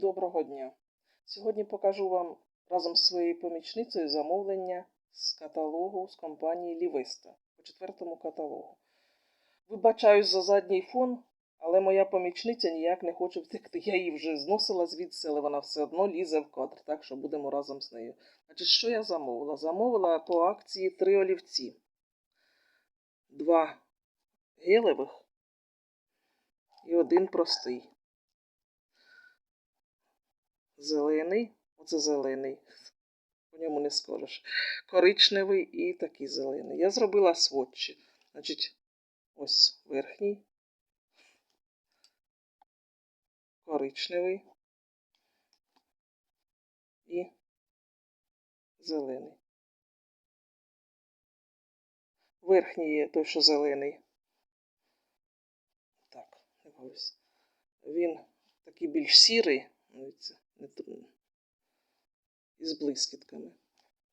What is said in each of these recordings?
Доброго дня! Сьогодні покажу вам разом з своєю помічницею замовлення з каталогу з компанії Лівиста по четвертому каталогу. Вибачаюсь за задній фон, але моя помічниця ніяк не хоче втекти. Я її вже зносила звідси, але вона все одно лізе в кадр, так що будемо разом з нею. Значить, що я замовила? Замовила по акції три олівці. Два гелевих і один простий. Зелений, оце зелений, по ньому не скажеш. Коричневий і такий зелений. Я зробила сводчі. Значить, ось верхній, коричневий і зелений. Верхній є той, що зелений. Так, ось. Він такий більш сірий. Дивіться, не трудно. І з блискітками.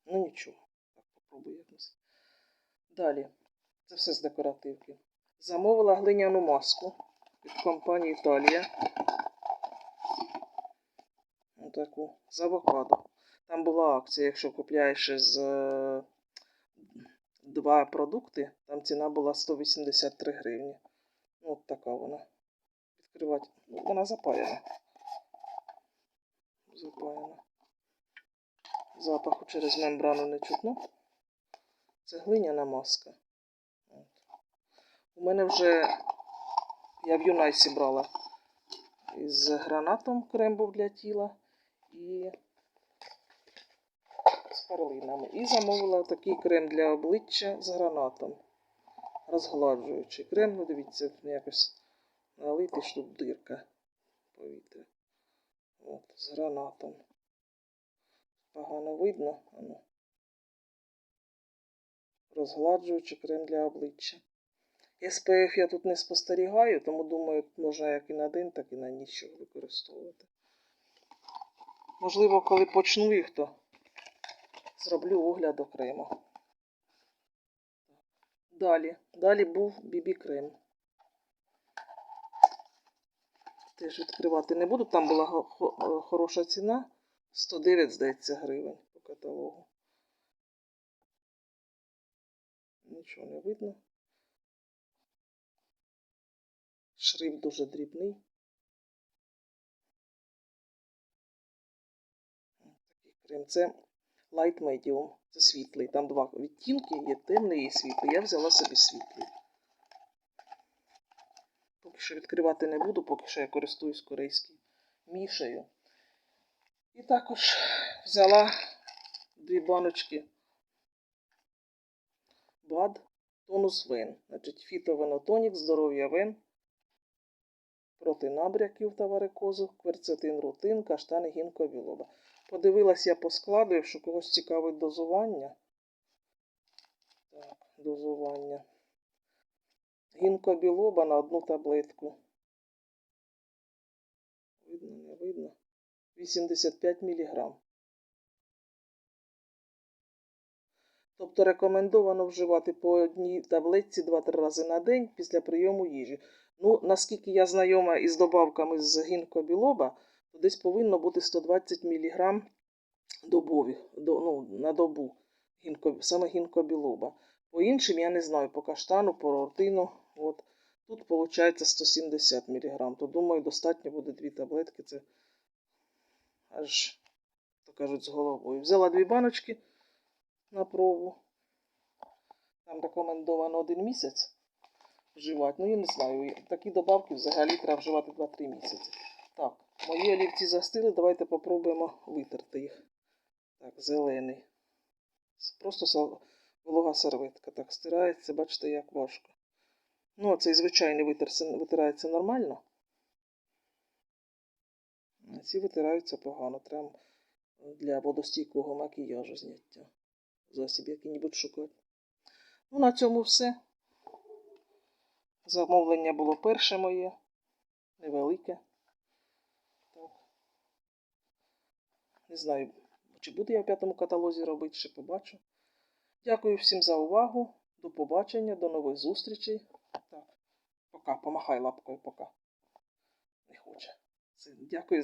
Ну нічого. Так, попробую якось. Далі. Це все з декоративки. Замовила глиняну маску від компанії Італія. Отаку. З авокадо. Там була акція, якщо купляєш з е, два продукти, там ціна була 183 гривні. Ну, от така вона. Відкривати. Ну, Вона запаяна запаяна. Запаху через мембрану не чутно. Це глиняна маска. От. У мене вже я в Юнайсі брала із гранатом крем був для тіла і з перлинами. І замовила такий крем для обличчя з гранатом. Розгладжуючий крем, ну дивіться, якось налитий, що тут дирка повітря. От, з гранатом. Погано видно. Ану. Розгладжуючи крем для обличчя. SPF я тут не спостерігаю, тому думаю, можна як і на день, так і на ніч використовувати. Можливо, коли почну їх, то зроблю огляд окремо. Далі. Далі був бібі-крем. Теж відкривати не буду. Там була хороша ціна. 109, здається, гривень по каталогу. Нічого не видно. Шрифт дуже дрібний. Такий крем. Це Light Medium. Це світлий. Там два відтінки, є темний і світлий. Я взяла собі світлий. Поки що відкривати не буду, поки що я користуюсь корейською мішею. І також взяла дві баночки БАД тонус вен. Значить, фітовенотонік, здоров'я вен, проти набряків та варикозу, кверцетин рутин, каштани, гінко білоба. Подивилась я по складу, якщо когось цікавить дозування. Так, дозування. Гінко білоба на одну таблетку. Видно, не видно. 85 мг. Тобто рекомендовано вживати по одній таблетці 2-3 рази на день після прийому їжі. Ну, наскільки я знайома із добавками з гінкобілоба, то десь повинно бути 120 мг добових, до, ну, на добу гінко, саме гінкобілоба. По іншим я не знаю, по каштану, по рортину. От. Тут виходить 170 мг. То думаю, достатньо буде дві таблетки. Це аж, то кажуть, з головою. Взяла дві баночки на пробу. Там рекомендовано один місяць вживати. Ну, я не знаю. Такі добавки взагалі треба вживати 2-3 місяці. Так, мої олівці застили. Давайте попробуємо витерти їх. Так, зелений. Просто волога серветка. Так, стирається, бачите, як важко. Ну, цей звичайний витер, витирається нормально. А ці витираються погано. Треба для водостійкого макіяжу зняття. Засіб який-небудь шукати. Ну, на цьому все. Замовлення було перше моє. Невелике. Так. Не знаю, чи буду я в п'ятому каталозі робити, ще побачу. Дякую всім за увагу. До побачення, до нових зустрічей. Пока, помахай лапкою, пока. Не хоче. Дякую.